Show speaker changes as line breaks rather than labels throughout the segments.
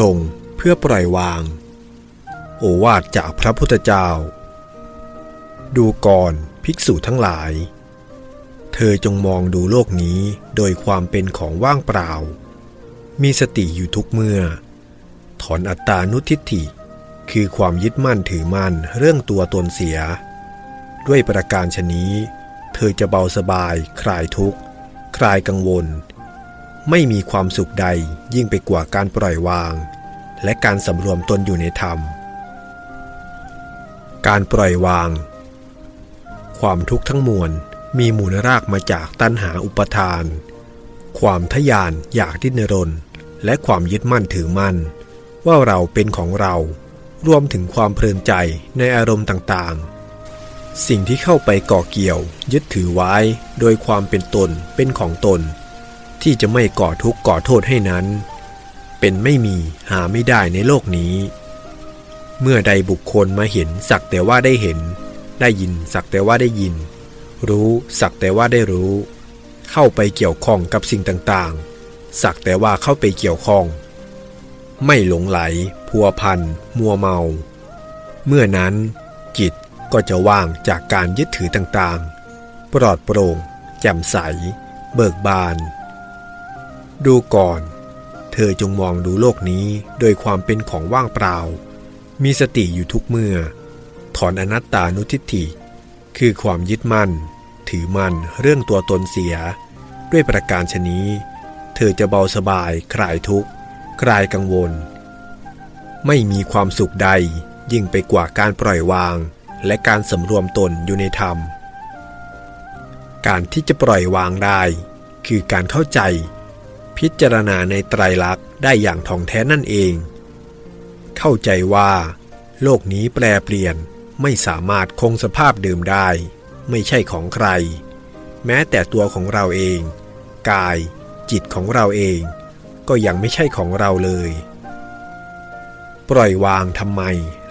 รงเพื่อปล่อยวาง โอวาทจากพระพุทธเจ้า ดูก่อนภิกษุทั้งหลาย เธอจงมองดูโลกนี้โดยความเป็นของว่างเปล่า มีสติอยู่ทุกเมื่อ ถอนอัตตานุทิฏฐิ คือความยึดมั่นถือมั่นเรื่องตัวตนเสีย ด้วยประการชนี้ เธอจะเบาสบาย คลายทุกข์ คลายกังวลไม่มีความสุขใดยิ่งไปกว่าการปล่อยวาง และการสำรวมตนอยู่ในธรรม การปล่อยวาง ความทุกข์ทั้งมวลมีมูลรากมาจากตัณหาอุปทาน ความทะยานอยากดิ้นรน และความยึดมั่นถือมั่น ว่าเราเป็นของเรา รวมถึงความเพลินใจในอารมณ์ต่างๆ สิ่งที่เข้าไปก่อเกี่ยว ยึดถือไว้โดยความเป็นตนเป็นของตน ที่จะไม่ก่อทุกข์ก่อโทษให้นั้น เป็นไม่มีหาไม่ได้ในโลกนี้ เมื่อใดบุคคลมาเห็นสักแต่ว่าได้เห็น ได้ยินสักแต่ว่าได้ยิน รู้สักแต่ว่าได้รู้ เข้าไปเกี่ยวข้องกับสิ่งต่างๆ สักแต่ว่าเข้าไปเกี่ยวข้อง ไม่หลงไหล พัวพันมัวเมา เมื่อนั้น จิตก็จะว่างจากการยึดถือต่างๆ ปลอดโปร่ง แจ่มใส เบิกบาน ดูก่อน เธอจงมองดูโลกนี้โดยความเป็นของว่างเปล่า มีสติอยู่ทุกเมื่อ ถอนอนัตตานุทิฏฐิ คือความยึดมั่น ถือมั่นเรื่องตัวตนเสีย ด้วยประการชนี้ เธอจะเบาสบายคลายทุกข์ คลายกังวล ไม่มีความสุขใดยิ่งไปกว่าการปล่อยวาง และการสำรวมตนอยู่ในธรรม การที่จะปล่อยวางได้ คือการเข้าใจ พิจารณาในไตรลักษณ์ได้อย่างท่องแท้นั่นเอง เข้าใจว่า โลกนี้แปรเปลี่ยนไม่สามารถคงสภาพเดิมได้ ไม่ใช่ของใคร แม้แต่ตัวของเราเอง กาย จิตของเราเอง ก็ยังไม่ใช่ของเราเลย ปล่อยวางทำไม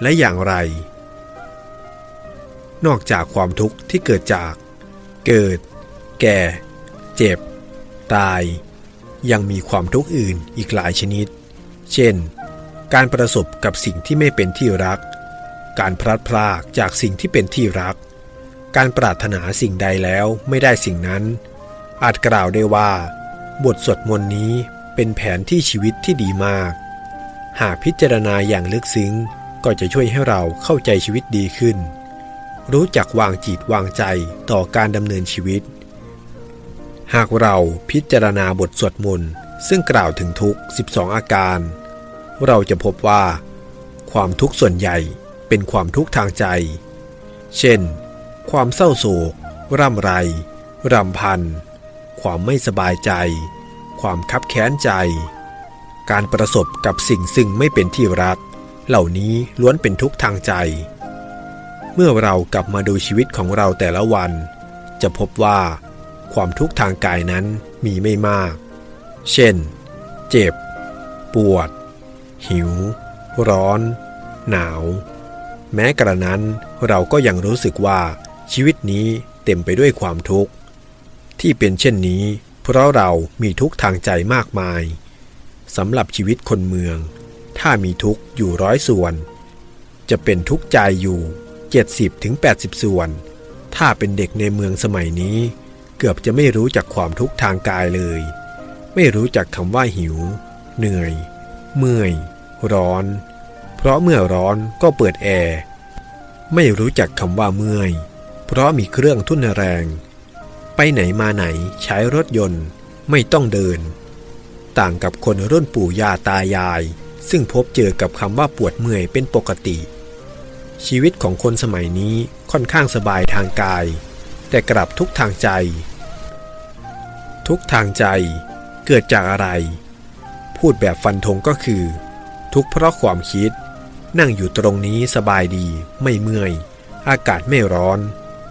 และอย่างไร นอกจากความทุกข์ที่เกิดจาก เกิด แก่ เจ็บ ตาย ยังมีความทุกข์อื่นอีกหลายชนิด เช่น การประสบกับสิ่งที่ไม่เป็นที่รัก การพลัดพรากจากสิ่งที่เป็นที่รัก การปรารถนาสิ่งใดแล้วไม่ได้สิ่งนั้น อาจกล่าวได้ว่า บทสวดมนต์นี้เป็นแผนที่ชีวิตที่ดีมาก หากพิจารณาอย่างลึกซึ้งก็จะช่วยให้เราเข้าใจชีวิตดีขึ้น รู้จักวางจิตวางใจต่อการดำเนินชีวิต หากเราพิจารณาบทสวดมนต์ซึ่งกล่าวถึงทุกข์12 อาการ เราจะพบว่า ความทุกข์ส่วนใหญ่เป็นความทุกข์ทางใจ เช่น ความเศร้าโศก ร่ำไร รำพัน ความไม่สบายใจ ความคับแค้นใจ การประสบกับสิ่งซึ่งไม่เป็นที่รัก เหล่านี้ล้วนเป็นทุกข์ทางใจ เมื่อเรากลับมาดูชีวิตของเราแต่ละวัน จะพบว่า ความทุกข์ทางกายนั้นมีไม่มาก เช่น เจ็บ ปวด หิว ร้อน หนาว แม้กระนั้นเราก็ยังรู้สึกว่าชีวิตนี้เต็มไปด้วยความทุกข์ ที่เป็นเช่นนี้ เพราะเรามีทุกข์ทางใจมากมายสำหรับชีวิตคนเมือง ถ้ามีทุกข์อยู่ร้อยส่วน จะเป็นทุกข์ใจอยู่ 70-80 ส่วน ถ้าเป็นเด็กในเมืองสมัยนี้ เกือบจะไม่รู้จักความทุกข์ทางกายเลย ไม่รู้จักคำว่าหิว เหนื่อย เมื่อย ร้อน เพราะเมื่อร้อนก็เปิดแอร์ไม่รู้จักคำว่าเมื่อย เพราะมีเครื่องทุ่นแรง ไปไหนมาไหนใช้รถยนต์ไม่ต้องเดิน ต่างกับคนรุ่นปู่ย่าตายาย ซึ่งพบเจอกับคำว่าปวดเมื่อยเป็นปกติ ชีวิตของคนสมัยนี้ค่อนข้างสบายทางกาย แต่กลับทุกทางใจ ทุกทางใจเกิดจากอะไร พูดแบบฟันธงก็คือ ทุกเพราะความคิด นั่งอยู่ตรงนี้สบายดี ไม่เมื่อย อากาศไม่ร้อน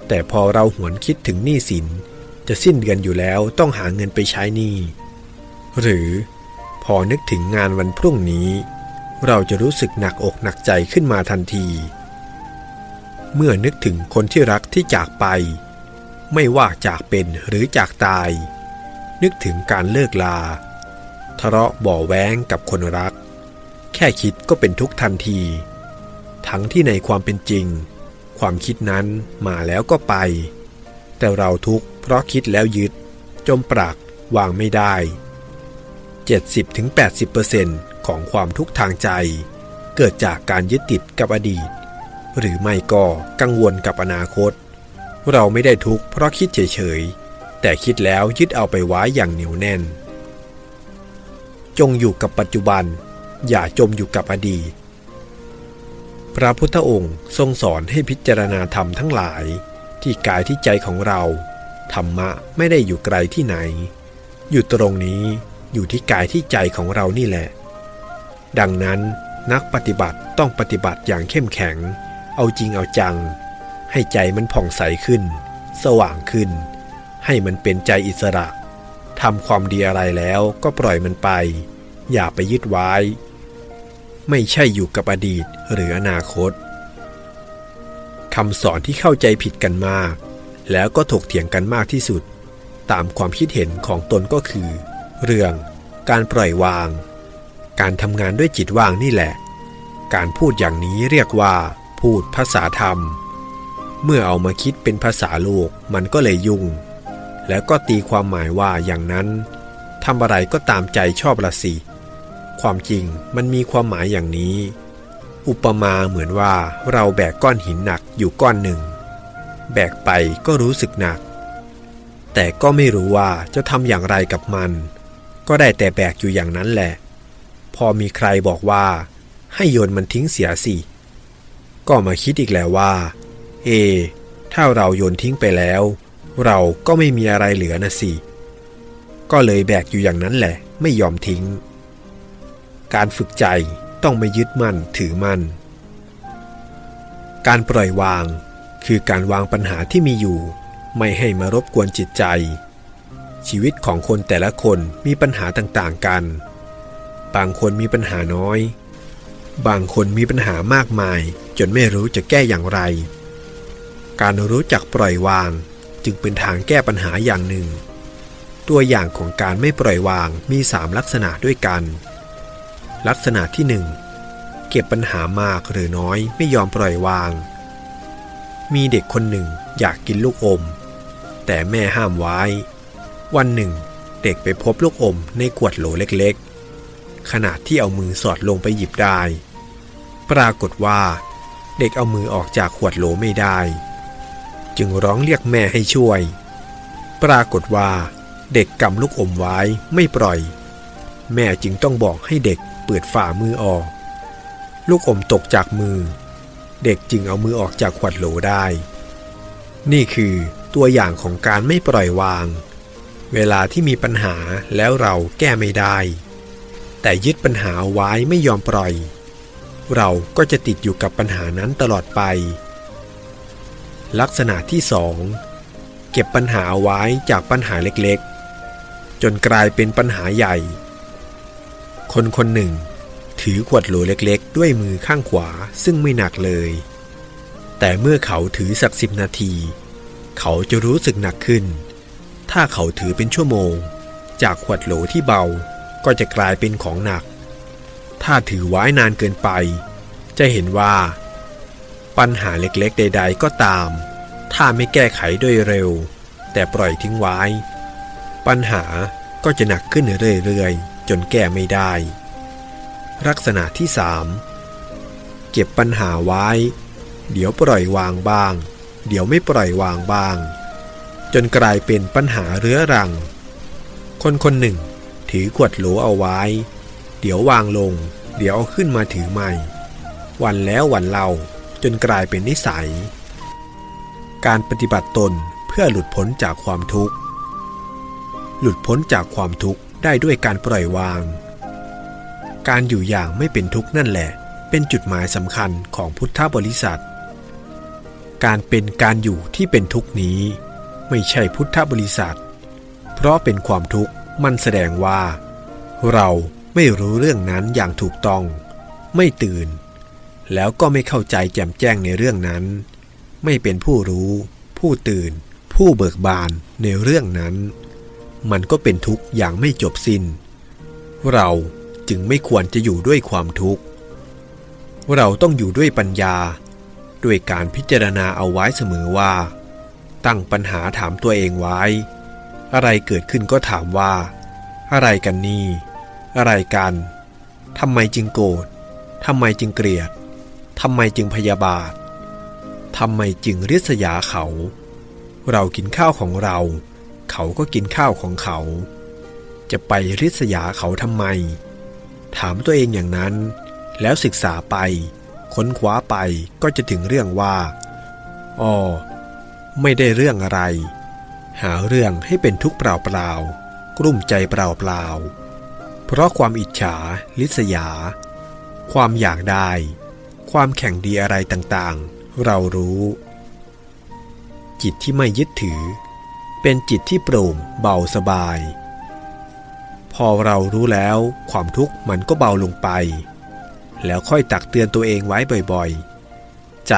แต่พอเราหวนคิดถึงหนี้สิน จะสิ้นเดือนอยู่แล้วต้องหาเงินไปใช้หนี้หรือพอนึกถึงงานวันพรุ่งนี้ เราจะรู้สึกหนักอกหนักใจขึ้นมาทันที เมื่อนึกถึงคนที่รักที่จากไป ไม่ว่าจากเป็นหรือจากตาย นึกถึงการเลิกลา ทะเลาะบ่อแว้งกับคนรัก แค่คิดก็เป็นทุกทันที ทั้งที่ในความเป็นจริง ความคิดนั้นมาแล้วก็ไป แต่เราทุกข์เพราะคิดแล้วยึด จมปรักวางไม่ได้ 70-80%ของความทุกข์ทางใจ เกิดจากการยึดติดกับอดีต หรือไม่ก็กังวลกับอนาคต เราไม่ได้ทุกข์เพราะคิดเฉยๆ แต่คิดแล้วยึดเอาไปไว้อย่างเหนียวแน่น จงอยู่กับปัจจุบัน อย่าจมอยู่กับอดีต พระพุทธองค์ทรงสอนให้พิจารณาธรรมทั้งหลาย ที่กายที่ใจของเรา ธรรมะไม่ได้อยู่ไกลที่ไหน อยู่ตรงนี้อยู่ที่กายที่ใจของเรานี่แหละ ดังนั้นนักปฏิบัติต้องปฏิบัติอย่างเข้มแข็ง เอาจริงเอาจัง ให้ใจมันผ่องใสขึ้น สว่างขึ้น ให้มันเป็นใจอิสระทำความดีอะไรแล้วก็ปล่อยมันไป อย่าไปยึดไว้ ไม่ใช่อยู่กับอดีตหรืออนาคตคำสอนที่เข้าใจผิดกันมาก แล้วก็ถกเถียงกันมากที่สุด ตามความคิดเห็นของตนก็คือ เรื่องการปล่อยวาง การทำงานด้วยจิตว่างนี่แหละ การพูดอย่างนี้เรียกว่า พูดภาษาธรรม เมื่อเอามาคิดเป็นภาษาโลกมันก็เลยยุ่ง แล้วก็ตีความหมายว่าอย่างนั้นทำอะไรก็ตามใจชอบละสิความจริงมันมีความหมายอย่างนี้ อุปมาเหมือนว่าเราแบกก้อนหินหนักอยู่ก้อนหนึ่ง แบกไปก็รู้สึกหนัก แต่ก็ไม่รู้ว่าจะทำอย่างไรกับมัน ก็ได้แต่แบกอยู่อย่างนั้นแหละ พอมีใครบอกว่า ให้โยนมันทิ้งเสียสิก็มาคิดอีกแล้วว่า เอ ถ้าเราโยนทิ้งไปแล้ว เราก็ไม่มีอะไรเหลือนะสิ ก็เลยแบกอยู่อย่างนั้นแหละ ไม่ยอมทิ้ง การฝึกใจต้องไม่ยึดมั่นถือมั่น การปล่อยวางคือการวางปัญหาที่มีอยู่ ไม่ให้มารบกวนจิตใจ ชีวิตของคนแต่ละคนมีปัญหาต่างๆกัน บางคนมีปัญหาน้อย บางคนมีปัญหามากมาย จนไม่รู้จะแก้อย่างไร การรู้จักปล่อยวาง จึงเป็นทางแก้ปัญหาอย่างหนึ่ง ตัวอย่างของการไม่ปล่อยวางมีสามลักษณะด้วยกัน ลักษณะที่หนึ่งเก็บปัญหามากหรือน้อยไม่ยอมปล่อยวาง มีเด็กคนหนึ่งอยากกินลูกอม แต่แม่ห้ามไว้ วันหนึ่ง เด็กไปพบลูกอมในขวดโหลเล็กๆ ขณะที่เอามือสอดลงไปหยิบได้ ปรากฏว่า เด็กเอามือออกจากขวดโหลไม่ได้ จึงร้องเรียกแม่ให้ช่วย ปรากฏว่าเด็กกำลูกอมไว้ไม่ปล่อย แม่จึงต้องบอกให้เด็กเปิดฝ่ามือออก ลูกอมตกจากมือ เด็กจึงเอามือออกจากขวดโหลได้ นี่คือตัวอย่างของการไม่ปล่อยวาง เวลาที่มีปัญหาแล้วเราแก้ไม่ได้ แต่ยึดปัญหาเอาไว้ไม่ยอมปล่อย เราก็จะติดอยู่กับปัญหานั้นตลอดไป ลักษณะที่สองเก็บปัญหาเอาไว้จากปัญหาเล็กๆ จนกลายเป็นปัญหาใหญ่ คนคนหนึ่ง ถือขวดโหลเล็กๆ ด้วยมือข้างขวาซึ่งไม่หนักเลย แต่เมื่อเขาถือสักสิบนาที เขาจะรู้สึกหนักขึ้น ถ้าเขาถือเป็นชั่วโมง จากขวดโหลที่เบาก็จะกลายเป็นของหนัก ถ้าถือไว้นานเกินไป จะเห็นว่า ปัญหาเล็กๆ ใด ๆ ก็ตาม ถ้าไม่แก้ไขโดยเร็ว แต่ปล่อยทิ้งไว้ ปัญหาก็จะหนักขึ้นเรื่อยๆ จนแก้ไม่ได้ ลักษณะที่สามเก็บปัญหาไว้ เดี๋ยวปล่อยวางบ้าง เดี๋ยวไม่ปล่อยวางบ้าง จนกลายเป็นปัญหาเรื้อรัง คนคนหนึ่ง ถือขวดโหลเอาไว้ เดี๋ยววางลง เดี๋ยวเอาขึ้นมาถือใหม่ วันแล้ววันเล่า จนกลายเป็นนิสัย การปฏิบัติตนเพื่อหลุดพ้นจากความทุกข์ หลุดพ้นจากความทุกข์ได้ด้วยการปล่อยวาง การอยู่อย่างไม่เป็นทุกข์นั่นแหละ เป็นจุดหมายสำคัญของพุทธบริษัท การเป็นการอยู่ที่เป็นทุกข์นี้ ไม่ใช่พุทธบริษัท เพราะเป็นความทุกข์มันแสดงว่า เราไม่รู้เรื่องนั้นอย่างถูกต้อง ไม่ตื่น แล้วก็ไม่เข้าใจแจ่มแจ้งในเรื่องนั้น ไม่เป็นผู้รู้ ผู้ตื่น ผู้เบิกบานในเรื่องนั้น มันก็เป็นทุกข์อย่างไม่จบสิน้น เราจึงไม่ควรจะอยู่ด้วยความทุกข์ เราต้องอยู่ด้วยปัญญา ด้วยการพิจารณาเอาไว้เสมอว่า ตั้งปัญหาถามตัวเองไว้ อะไรเกิดขึ้นก็ถามว่า อะไรกันนี่ อะไรกันทำไมจึงโกรธทำไมจึงเกลียด ทำไมจึงพยาบาททำไมจึงริษยาเขา เรากินข้าวของเรา เขาก็กินข้าวของเขา จะไปริษยาเขาทำไม ถามตัวเองอย่างนั้น แล้วศึกษาไป ค้นคว้าไปก็จะถึงเรื่องว่าอ๋อไม่ได้เรื่องอะไร หาเรื่องให้เป็นทุกข์เปล่าๆกลุ้มใจเปล่าๆเพราะความอิจฉา ลิษยา ความอยากได้ ความแข่งดีอะไรต่างๆ เรารู้ จิตที่ไม่ยึดถือ เป็นจิตที่โปร่งเบาสบาย พอเรารู้แล้วความทุกข์มันก็เบาลงไป แล้วค่อยตักเตือนตัวเองไว้บ่อยๆ ใจ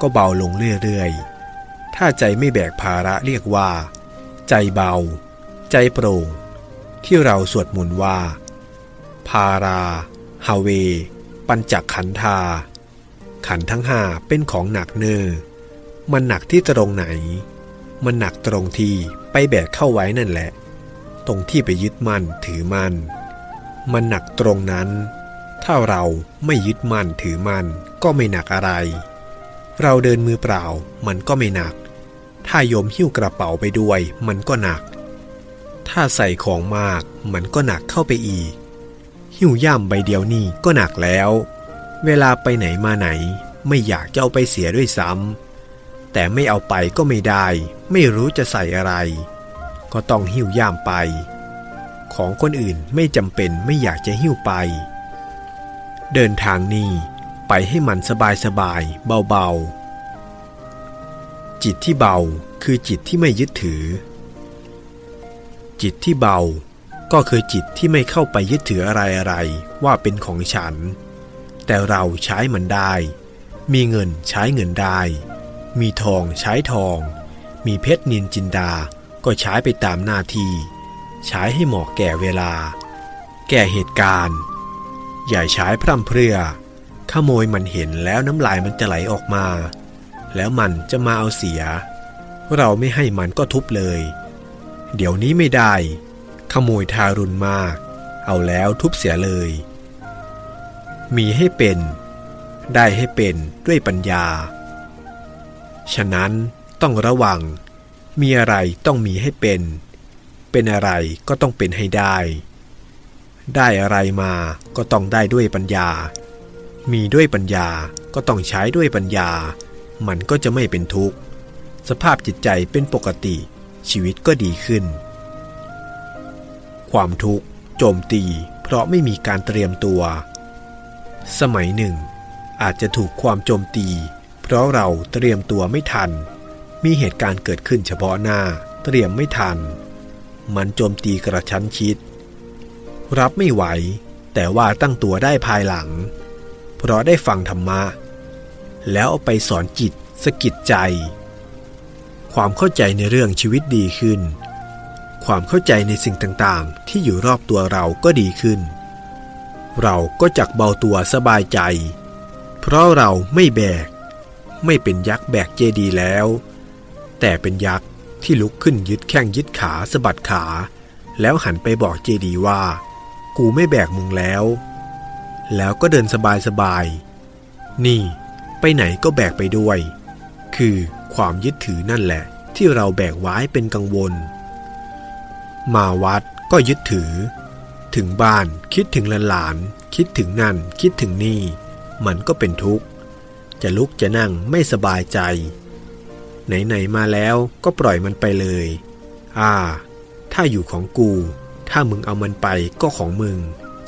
ก็เบาลงเรื่อยๆ ถ้าใจไม่แบกภาระเรียกว่า ใจเบา ใจโปร่ง ที่เราสวดมนต์ว่าพาราฮาเวปัญจขันธา ขันทั้งห้าเป็นของหนักเนอมันหนักที่ตรงไหน มันหนักตรงที่ไปแบกเข้าไว้นั่นแหละ ตรงที่ไปยึดมั่นถือมั่น มันหนักตรงนั้น ถ้าเราไม่ยึดมั่นถือมั่นก็ไม่หนักอะไร เราเดินมือเปล่ามันก็ไม่หนัก ถ้าโยมหิ้วกระเป๋าไปด้วยมันก็หนัก ถ้าใส่ของมากมันก็หนักเข้าไปอีก หิ้วย่ำใบเดียวนี่ก็หนักแล้ว เวลาไปไหนมาไหน ไม่อยากจะเอาไปเสียด้วยซ้ำแต่ไม่เอาไปก็ไม่ได้ ไม่รู้จะใส่อะไร ก็ต้องหิ้วย่ามไป ของคนอื่นไม่จำเป็นไม่อยากจะหิ้วไป เดินทางนี้ไปให้มันสบายสบายเบาๆ จิตที่เบาคือจิตที่ไม่ยึดถือ จิตที่เบาก็คือจิตที่ไม่เข้าไปยึดถืออะไรอะไรว่าเป็นของฉัน แต่เราใช้มันได้ มีเงินใช้เงินได้ มีทองใช้ทอง มีเพชรนินจินดาก็ใช้ไปตามหน้าที่ ใช้ให้เหมาะแก่เวลา แก่เหตุการณ์ อย่าใช้พร่ำเพรื่อ ขโมยมันเห็นแล้วน้ำลายมันจะไหลออกมา แล้วมันจะมาเอาเสีย เราไม่ให้มันก็ทุบเลย เดี๋ยวนี้ไม่ได้ ขโมยทารุณมาก เอาแล้วทุบเสียเลย มีให้เป็น ได้ให้เป็นด้วยปัญญา ฉะนั้นต้องระวัง มีอะไรต้องมีให้เป็น เป็นอะไรก็ต้องเป็นให้ได้ ได้อะไรมาก็ต้องได้ด้วยปัญญา มีด้วยปัญญาก็ต้องใช้ด้วยปัญญา มันก็จะไม่เป็นทุกข์ สภาพจิตใจเป็นปกติ ชีวิตก็ดีขึ้น ความทุกข์โจมตี เพราะไม่มีการเตรียมตัว สมัยหนึ่ง อาจจะถูกความโจมตี เพราะเราเตรียมตัวไม่ทัน มีเหตุการณ์เกิดขึ้นเฉพาะหน้า เตรียมไม่ทัน มันโจมตีกระชั้นชิด รับไม่ไหว แต่ว่าตั้งตัวได้ภายหลัง เพราะได้ฟังธรรมะ แล้วเอาไปสอนจิตสะกิดใจ ความเข้าใจในเรื่องชีวิตดีขึ้น ความเข้าใจในสิ่งต่างๆ ที่อยู่รอบตัวเราก็ดีขึ้น เราก็จักเบาตัวสบายใจ เพราะเราไม่แบก ไม่เป็นยักษ์แบกเจดีแล้ว แต่เป็นยักษ์ที่ลุกขึ้นยึดแข้งยึดขาสะบัดขา แล้วหันไปบอกเจดีว่า กูไม่แบกมึงแล้ว แล้วก็เดินสบายสบายๆนี่ ไปไหนก็แบกไปด้วย คือความยึดถือนั่นแหละ ที่เราแบกไว้เป็นกังวล มาวัดก็ยึดถือ ถึงบ้าน คิดถึงหลานๆคิดถึงนั่น คิดถึงนี่ มันก็เป็นทุกข์ จะลุกจะนั่งไม่สบายใจ ไหนๆมาแล้วก็ปล่อยมันไปเลย อ่า ถ้าอยู่ของกู ถ้ามึงเอามันไปก็ของมึง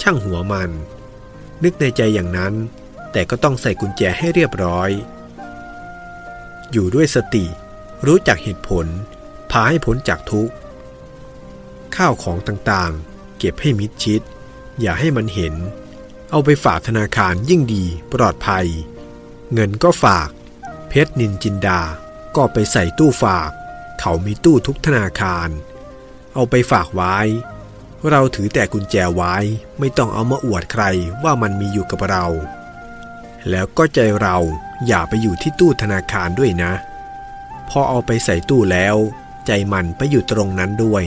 ช่างหัวมัน นึกในใจอย่างนั้น แต่ก็ต้องใส่กุญแจให้เรียบร้อย อยู่ด้วยสติ รู้จักเหตุผล พาให้พ้นจากทุกข์ ข้าวของต่างๆ เก็บให้มิดชิด อย่าให้มันเห็น เอาไปฝากธนาคารยิ่งดีปลอดภัย เงินก็ฝาก เพชรนินจินดา ก็ไปใส่ตู้ฝาก เขามีตู้ทุกธนาคาร เอาไปฝากไว้ เราถือแต่กุญแจไว้ไม่ต้องเอามาอวดใครว่ามันมีอยู่กับเรา แล้วก็ใจเราอย่าไปอยู่ที่ตู้ธนาคารด้วยนะ พอเอาไปใส่ตู้แล้ว ใจมันไปอยู่ตรงนั้นด้วย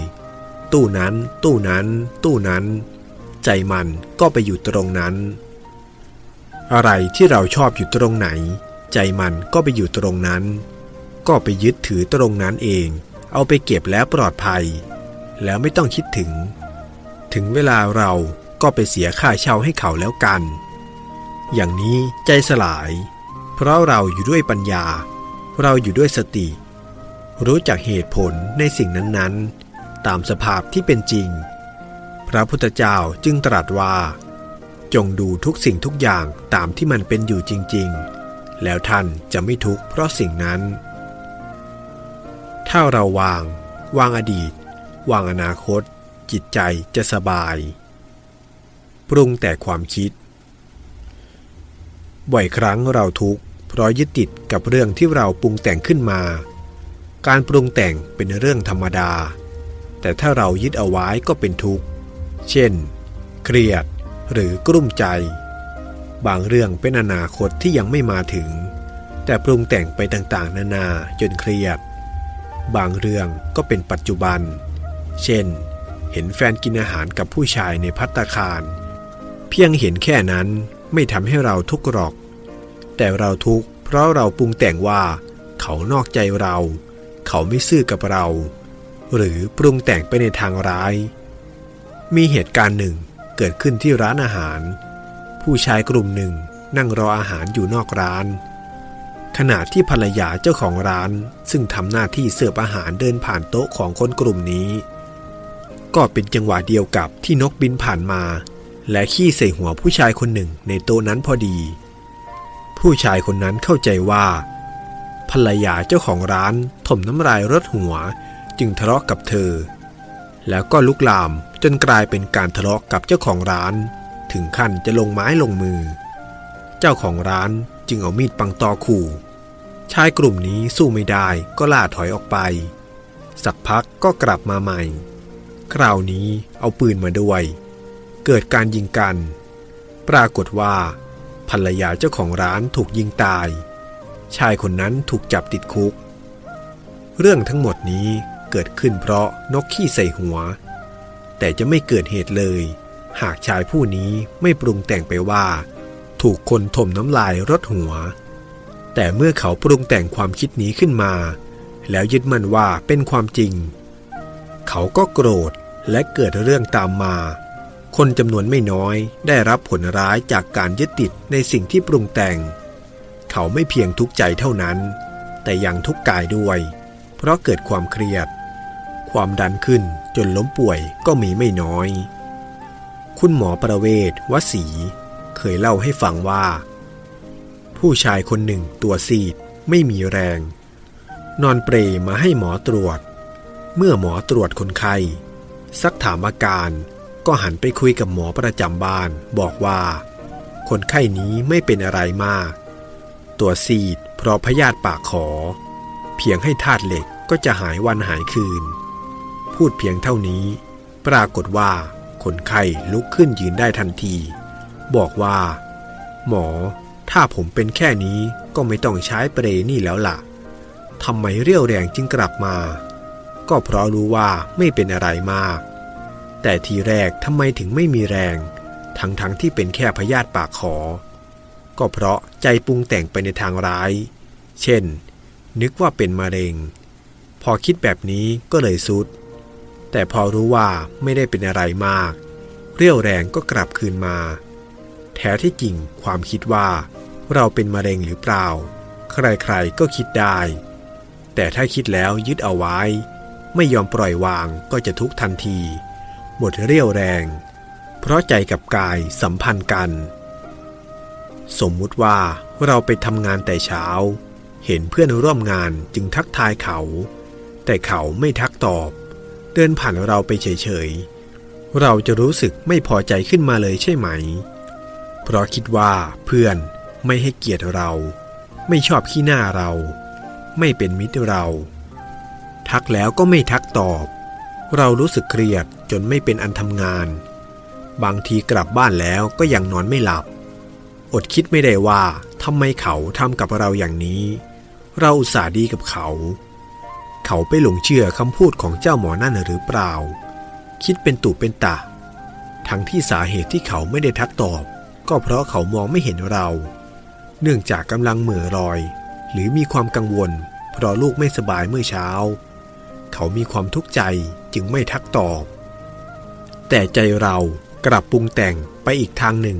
ตู้นั้น ตู้นั้น ตู้นั้น ใจมันก็ไปอยู่ตรงนั้น อะไรที่เราชอบอยู่ตรงไหน ใจมันก็ไปอยู่ตรงนั้น ก็ไปยึดถือตรงนั้นเอง เอาไปเก็บแล้วปลอดภัย แล้วไม่ต้องคิดถึง ถึงเวลาเราก็ไปเสียค่าเช่าให้เขาแล้วกัน อย่างนี้ใจสลาย เพราะเราอยู่ด้วยปัญญา เราอยู่ด้วยสติ รู้จักเหตุผลในสิ่งนั้นๆ ตามสภาพที่เป็นจริง พระพุทธเจ้าจึงตรัสว่า จงดูทุกสิ่งทุกอย่างตามที่มันเป็นอยู่จริง ๆ แล้วท่านจะไม่ทุกข์เพราะสิ่งนั้น ถ้าเราวาง วางอดีต วางอนาคต จิตใจจะสบาย ปรุงแต่ความคิด บ่อยครั้งเราทุกข์เพราะยึดติดกับเรื่องที่เราปรุงแต่งขึ้นมา การปรุงแต่งเป็นเรื่องธรรมดา แต่ถ้าเรายึดเอาไว้ก็เป็นทุกข์ เช่น เครียดหรือกลุ้มใจ บางเรื่องเป็นอนาคตที่ยังไม่มาถึง แต่ปรุงแต่งไปต่างๆ นานาจนเครียด บางเรื่องก็เป็นปัจจุบัน เช่น เห็นแฟนกินอาหารกับผู้ชายในพัตตาคาร เพียงเห็นแค่นั้นไม่ทำให้เราทุกข์หรอก แต่เราทุกข์เพราะเราปรุงแต่งว่า เขานอกใจเรา เขาไม่ซื่อกับเรา หรือปรุงแต่งไปในทางร้าย มีเหตุการณ์หนึ่งเกิดขึ้นที่ร้านอาหาร ผู้ชายกลุ่มหนึ่งนั่งรออาหารอยู่นอกร้าน ขณะที่ภรรยาเจ้าของร้านซึ่งทำหน้าที่เสิร์ฟอาหารเดินผ่านโต๊ะของคนกลุ่มนี้ ก็เป็นจังหวะเดียวกับที่นกบินผ่านมา และขี้ใส่หัวผู้ชายคนหนึ่งในโต๊ะนั้นพอดี ผู้ชายคนนั้นเข้าใจว่า ภรรยาเจ้าของร้านถมน้ำลายรดหัว จึงทะเลาะกับเธอ แล้วก็ลุกลามจนกลายเป็นการทะเลาะกับเจ้าของร้าน ถึงขั้นจะลงไม้ลงมือ เจ้าของร้านจึงเอามีดปังตอขู่ ชายกลุ่มนี้สู้ไม่ได้ก็ล่าถอยออกไป สักพักก็กลับมาใหม่ คราวนี้เอาปืนมาด้วย เกิดการยิงกัน ปรากฏว่าภรรยาเจ้าของร้านถูกยิงตาย ชายคนนั้นถูกจับติดคุก เรื่องทั้งหมดนี้ เกิดขึ้นเพราะนกขี้ใส่หัว แต่จะไม่เกิดเหตุเลย หากชายผู้นี้ไม่ปรุงแต่งไปว่า ถูกคนถมน้ำลายรดหัว แต่เมื่อเขาปรุงแต่งความคิดนี้ขึ้นมา แล้วยึดมั่นว่าเป็นความจริง เขาก็โกรธและเกิดเรื่องตามมา คนจำนวนไม่น้อยได้รับผลร้ายจากการยึดติดในสิ่งที่ปรุงแต่ง เขาไม่เพียงทุกข์ใจเท่านั้น แต่ยังทุกข์กายด้วย เพราะเกิดความเครียด ความดันขึ้นจนล้มป่วยก็มีไม่น้อย คุณหมอประเวศวสี เคยเล่าให้ฟังว่า ผู้ชายคนหนึ่งตัวซีดไม่มีแรง นอนเปรมาให้หมอตรวจ เมื่อหมอตรวจคนไข้ซักถามอาการก็หันไปคุยกับหมอประจำบ้านบอกว่า คนไข้นี้ไม่เป็นอะไรมาก ตัวซีดเพราะพยาธิปากขอ เพียงให้ธาตุเหล็กก็จะหายวันหายคืน พูดเพียงเท่านี้ ปรากฏว่าคนไข้ลุกขึ้นยืนได้ทันที บอกว่า หมอ ถ้าผมเป็นแค่นี้ก็ไม่ต้องใช้เปรนี่แล้วล่ะทำไมเรี่ยวแรงจึงกลับมา ก็เพราะรู้ว่าไม่เป็นอะไรมาก แต่ทีแรกทำไมถึงไม่มีแรง ทั้งๆทที่เป็นแค่พยาธิปากขอ ก็เพราะใจปรุงแต่งไปในทางร้าย เช่น นึกว่าเป็นมะเร็ง พอคิดแบบนี้ก็เลยสุด แต่พอรู้ว่าไม่ได้เป็นอะไรมาก เรี่ยวแรงก็กลับคืนมา แท้ที่จริงความคิดว่า เราเป็นมะเร็งหรือเปล่า ใครๆก็คิดได้ แต่ถ้าคิดแล้วยึดเอาไว้ ไม่ยอมปล่อยวางก็จะทุกทันที หมดเรี่ยวแรง เพราะใจกับกายสัมพันธ์กัน สมมุติว่าเราไปทำงานแต่เช้า เห็นเพื่อนร่วมงานจึงทักทายเขา แต่เขาไม่ทักตอบ เดินผ่านเราไปเฉยๆ เราจะรู้สึกไม่พอใจขึ้นมาเลยใช่ไหม เพราะคิดว่าเพื่อนไม่ให้เกียรติเรา ไม่ชอบขี้หน้าเรา ไม่เป็นมิตรเรา ทักแล้วก็ไม่ทักตอบ เรารู้สึกเครียดจนไม่เป็นอันทำงาน บางทีกลับบ้านแล้วก็ยังนอนไม่หลับ อดคิดไม่ได้ว่าทำไมเขาทำกับเราอย่างนี้ เราอุตส่าห์ดีกับเขา เขาไปหลงเชื่อคำพูดของเจ้าหมอนั่นหรือเปล่า คิดเป็นตุเป็นตะ ทั้งที่สาเหตุที่เขาไม่ได้ทักตอบ ก็เพราะเขามองไม่เห็นเรา เนื่องจากกำลังเหม่อลอย หรือมีความกังวล เพราะลูกไม่สบายเมื่อเช้า เขามีความทุกข์ใจจึงไม่ทักตอบ แต่ใจเรากลับปรุงแต่งไปอีกทางหนึ่ง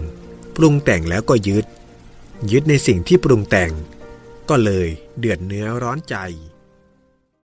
ปรุงแต่งแล้วก็ยึด ยึดในสิ่งที่ปรุงแต่ง ก็เลยเดือดเนื้อร้อนใจ